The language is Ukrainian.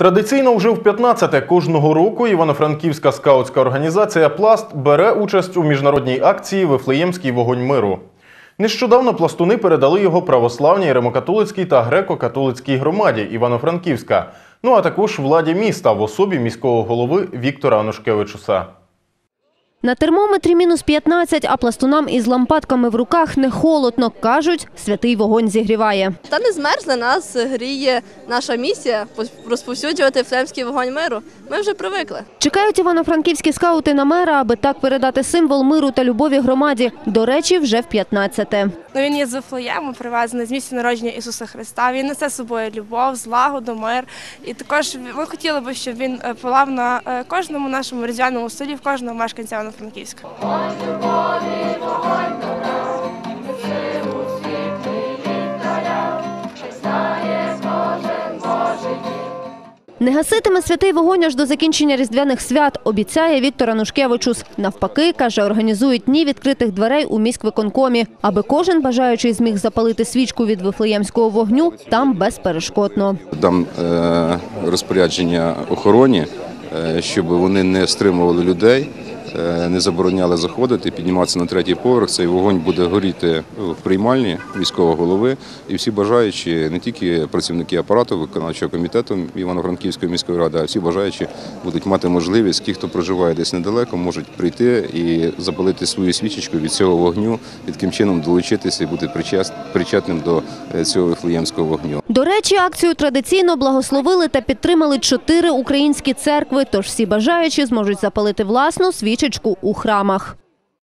Традиційно вже в 15-те кожного року Івано-Франківська скаутська організація Пласт бере участь у міжнародній акції Вифлеємський вогонь миру. Нещодавно пластуни передали його православній римокатолицькій та греко-католицькій громаді Івано-Франківська, ну а також владі міста в особі міського голови Віктора Анушкевичуса. На термометрі мінус 15, а пластунам із лампадками в руках не холодно. Кажуть, святий вогонь зігріває. Та не змерзли нас, гріє наша місія розповсюджувати флемський вогонь миру. Ми вже привикли. Чекають івано-франківські скаути на мера, аби так передати символ миру та любові громаді. До речі, вже в 15-те. Ну, він є з Вифлеєму, привезений з місця народження Ісуса Христа. Він несе з собою любов, злагоду, мир. І також ми хотіли б, щоб він е, палав на е, кожному нашому різдвяному столі, в кожного мешканця Івано-Франківська. Не гаситиме святий вогонь аж до закінчення різдвяних свят, обіцяє Віктор Анушкевичус. Навпаки, каже, організують дні відкритих дверей у міськвиконкомі, аби кожен бажаючий зміг запалити свічку від вифлеємського вогню там безперешкодно. дам е, розпорядження охороні, е, щоб вони не стримували людей, не забороняли заходити, підніматися на третій поверх. Цей вогонь буде горіти в приймальні військового голови. І всі бажаючі, не тільки працівники апарату виконавчого комітету Івано-Франківської міської ради, а всі бажаючі будуть мати можливість, ті, хто проживає десь недалеко, можуть прийти і запалити свою свічечку від цього вогню, і таким чином долучитися і бути причетним до е, цього вифлеємського вогню. До речі, акцію традиційно благословили та підтримали чотири українські церкви, тож всі бажаючі зможуть запалити власну свічечку у храмах.